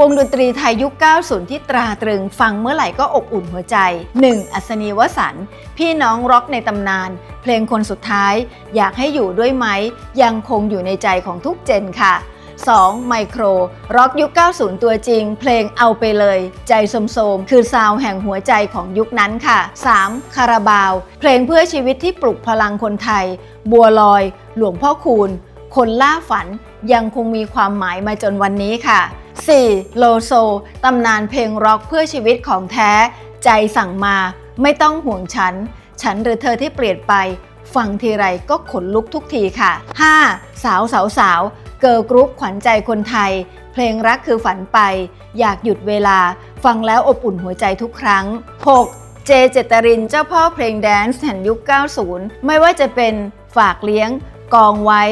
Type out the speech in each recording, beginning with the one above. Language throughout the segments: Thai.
วงดนตรีไทยยุค 90 ที่ตราตรึงฟังเมื่อไหร่ก็อบอุ่นหัวใจ 1. อัศนีวสันพี่น้องร็อกในตำนาน เพลงคนสุดท้าย อยากให้อยู่ด้วยไหม ยังคงอยู่ในใจของทุกเจนค่ะ 2. ไมโครร็อกยุค 90 ตัวจริง เพลงเอาไปเลย ใจสมโสมๆคือซาวแห่งหัวใจของยุคนั้นค่ะ 3. คาราบาว เพลงเพื่อชีวิตที่ปลุกพลังคนไทย บัวลอย หลวงพ่อคูณ คนล่าฝันยังคงมีความหมายมาจนวันนี้ค่ะ 4. โลโซ ตำนานเพลงร็อกเพื่อชีวิตของแท้ ใจสั่งมา ไม่ต้องห่วงฉัน ฉันหรือเธอที่เปลี่ยนไป ฟังทีไรก็ขนลุกทุกทีค่ะ 5. สาวสาวสาวเกิร์ลกรุ๊ปขวัญใจคนไทย เพลงรักคือฝันไป อยากหยุดเวลา ฟังแล้วอบอุ่นหัวใจทุกครั้ง 6. เจเจตรินเจ้าพ่อเพลงแดนซ์แห่งยุค 90 ไม่ว่าจะเป็นฝากเลี้ยง กองไว้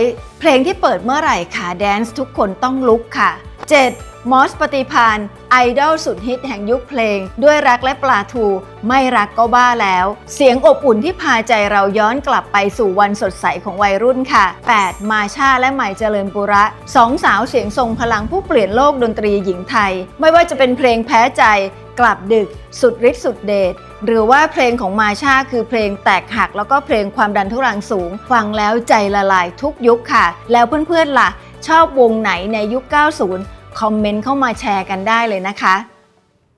เพลงที่เปิดเมื่อไหร่ขาแดนซ์ทุกคนต้องลุกค่ะ 7. มอสปฏิพานไอดอลสุดฮิตแห่งยุคเพลง ด้วยรักและปลาทู ไม่รักก็บ้าแล้ว เสียงอบอุ่นที่พาใจเราย้อนกลับไปสู่วันสดใสของวัยรุ่นค่ะ 8. มาชาและใหม่เจริญปุระสองสาวเสียงทรงพลังผู้เปลี่ยนโลกดนตรีหญิงไทย ไม่ว่าจะเป็นเพลงแพ้ใจ กลับดึก สุดฤทธิ์สุดเดชหรือว่าเพลงของมาชาคือเพลงแตกหัก แล้วก็เพลงความดันทุรังสูง ฟังแล้วใจละลายทุกยุคค่ะ แล้วเพื่อนๆล่ะ ชอบวงไหนในยุค 90 คอมเมนต์เข้ามาแชร์กันได้เลยนะคะ